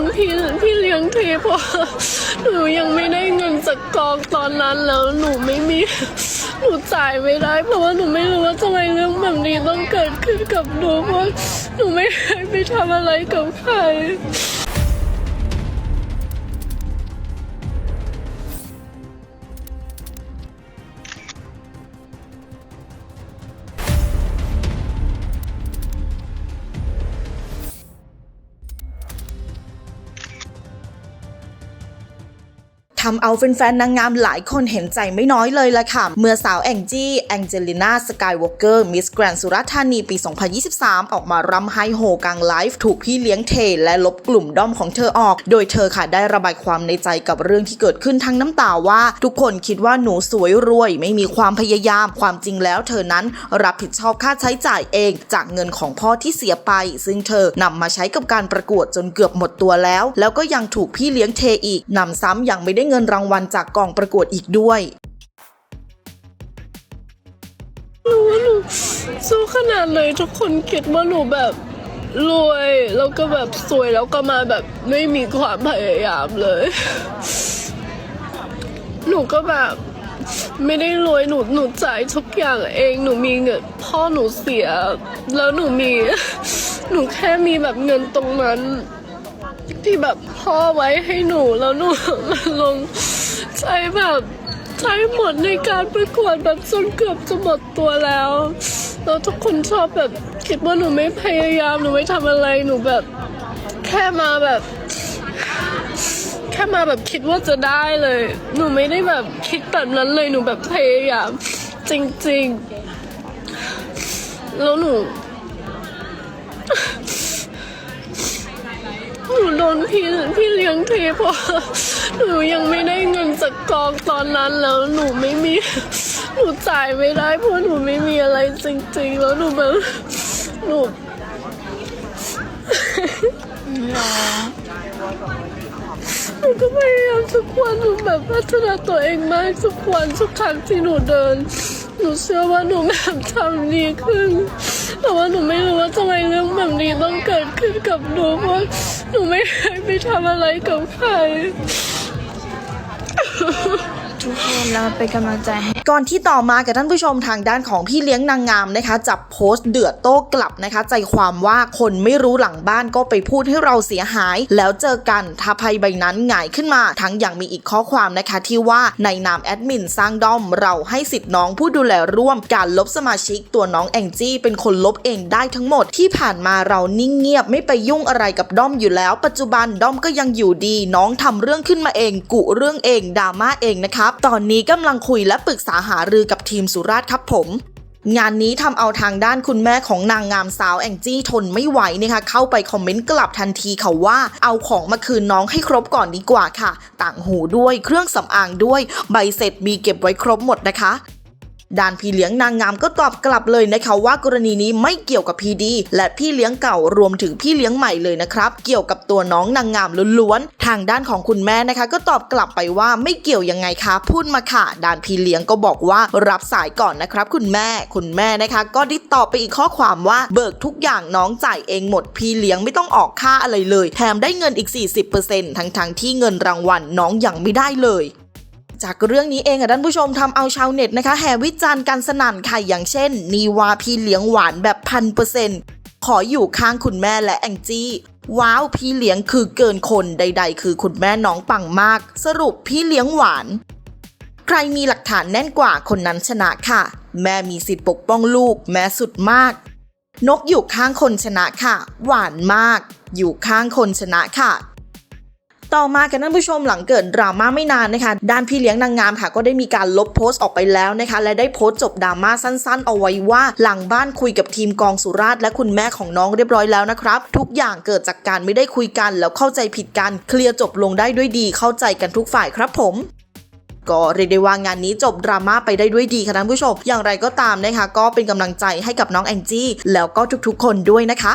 นพี่พี่เลี้ยงเทเพราะหนูยังไม่ได้เงินจากกองตอนนั้นแล้วหนูไม่มีหนูจ่ายไม่ได้ เพราะว่าหนูไม่รู้ว่าทำไมเรื่องแบบนี้ต้องเกิดขึ้นกับหนูเพราะหนูไม่เคยไปทำอะไรกับใคร ทำเอาแฟนๆนางงามหลายคนเห็นใจไม่น้อยเลยละค่ะ เมื่อสาวแองจี้แองเจลิน่าสกายวอล์กเกอร์มิสแกรนสุราธานีปี 2023 ออกมารำไฮโฮกลางไลฟ์ถูกพี่เลี้ยงเท และลบกลุ่มด้อมของเธอออก โดยเธอค่ะได้ระบายความในใจกับเรื่องที่เกิดขึ้นทั้งน้ำตาว่า ทุกคนคิดว่าหนูสวยรวย ไม่มีความพยายามความจริงแล้วเธอนั้นรับผิดชอบค่าใช้จ่ายเอง จากเงินของพ่อที่เสียไป ซึ่งเธอนำมาใช้กับการประกวดจนเกือบหมดตัวแล้ว แล้วก็ยังถูกพี่เลี้ยงเทอีกนำซ้ำยังไม่ได้เงินรางวัลจากกองประกวดอีกด้วยหนูว่าหนูสู้ขนาดเลยทุกคนคิดว่าหนูแบบรวยแล้วก็แบบสวยแล้วก็มาแบบไม่มีความพยายามเลย หนูก็แบบไม่ได้รวยหนูหนูจ่ายทุกอย่างเองหนูมีเงินพ่อหนูเสีย แล้วหนูมี หนูแค่มีแบบเงินตรงนั้น ที่แบบพ่อไว้ให้หนูแล้วหนูมาลงใช้แบบใช้หมดในการประกวดแบบจนเกือบจะหมดตัวแล้วแล้วทุกคนชอบแบบคิดว่าหนูไม่พยายามหนูไม่ทำอะไรหนูแบบ แค่มาแบบ แค่มาแบบคิดว่าจะได้เลย หนูไม่ได้แบบคิดแบบนั้นเลยหนูแบบพยายาม จริง ๆ แล้วหนู นูโดนพี่พี่เลี้ยงทีเพราะหนูยังไม่ได้เงินจากกองตอนนั้นแล้วหนูไม่มีหนูจ่ายไม่ได้เพราะหนูไม่มีอะไรจริงๆ แล้วหนูแบบหนูหนูก็พยายามทุกวันหนูแบบพัฒนาตัวเองมากทุกวันทุกครั้งที่หนูเดิน หนูเชื่อว่าหนูแบบทำดีขึ้น แต่ว่าหนูไม่รู้ว่าทำไมเรื่องแบบนี้ต้องเกิดขึ้นกับหนูเพราะหนูไม่เคยไปทำอะไรกับใคร ทุกคนเราเป็นกำลังใจให้ก่อนที่ต่อมากับท่านผู้ชมทางด้านของพี่เลี้ยงนางงามนะคะ จับโพสต์เดือดโต้กลับนะคะ ใจความว่าคนไม่รู้หลังบ้านก็ไปพูดให้เราเสียหาย แล้วเจอกันถ้าภัยใบนั้นหงายขึ้นมา ทั้งอย่างมีอีกข้อความนะคะที่ว่าในนามแอดมินสร้างด้อมเราให้สิทธิ์น้องผู้ดูแลร่วมการลบสมาชิกตัวน้องแองจี้เป็นคนลบเองได้ทั้งหมด ที่ผ่านมาเรานิ่งเงียบไม่ไปยุ่งอะไรกับด้อมอยู่แล้ว ปัจจุบันด้อมก็ยังอยู่ดี น้องทำเรื่องขึ้นมาเองกุเรื่องเองดราม่าเองนะครับตอนนี้กำลังคุยและปรึกษาหารือกับทีมสุราษฎร์ครับผม งานนี้ทำเอาทางด้านคุณแม่ของนางงามสาวแองจี้ทนไม่ไหวนะคะเข้าไปคอมเมนต์กลับทันทีค่ะว่า เอาของมาคืนน้องให้ครบก่อนดีกว่าค่ะ ต่างหูด้วยเครื่องสำอางด้วย ใบเสร็จมีเก็บไว้ครบหมดนะคะ ด้านพี่เลี้ยงนางงามก็ตอบกลับเลยนะคะว่ากรณีนี้ไม่เกี่ยวกับพีดี และพี่เลี้ยงเก่ารวมถึงพี่เลี้ยงใหม่เลยนะครับ เกี่ยวกับตัวน้องนางงามล้วนๆทางด้านของคุณแม่นะคะ ก็ตอบกลับไปว่าไม่เกี่ยวยังไงคะพูดมาค่ะด้านพี่เลี้ยงก็บอกว่ารับสายก่อนนะครับ คุณแม่คุณแม่นะคะ ก็ได้ตอบไปอีกข้อความว่าเบิกทุกอย่างน้องจ่ายเองหมดพี่เลี้ยงไม่ต้องออกค่าอะไรเลย แถมได้เงินอีก 40%ทั้งๆที่เงินรางวัลน้องยังไม่ได้เลย จากเรื่องนี้เองอะท่านผู้ชมทำเอาชาวเน็ตนะคะแห่วิจารณ์กันสนั่นค่ะอย่างเช่น นีวาพี่เลี้ยงหวานแบบพันเปอร์เซ็นต์ขออยู่ข้างคุณแม่และแองจี้ว้าวพี่เลี้ยงคือเกินคนใด ๆ คือคุณแม่น้องปังมาก สรุปพี่เลี้ยงหวาน ใครมีหลักฐานแน่นกว่าคนนั้นชนะค่ะ แม่มีสิทธิ์ปกป้องลูก แม่สุดมาก นกอยู่ข้างคนชนะค่ะ หวานมาก อยู่ข้างคนชนะค่ะ ต่อมากันท่านผู้ชมหลังเกิดดราม่าไม่นานนะคะ ด้านพี่เลี้ยงนางงามค่ะ ก็ได้มีการลบโพสต์ออกไปแล้วนะคะ และได้โพสต์จบดราม่าสั้นๆ เอาไว้ว่า หลังบ้านคุยกับทีมกองสุราษฎร์และคุณแม่ของน้องเรียบร้อยแล้วนะครับ ทุกอย่างเกิดจากการไม่ได้คุยกัน แล้วเข้าใจผิดกัน เคลียร์จบลงได้ด้วยดี เข้าใจกันทุกฝ่ายครับผมก็เรียกได้ว่างานนี้จบดราม่าไปได้ด้วยดีค่ะท่านผู้ชม อย่างไรก็ตามนะคะ ก็เป็นกำลังใจให้กับน้องแองจี้แล้วก็ทุกๆ คนด้วยนะคะ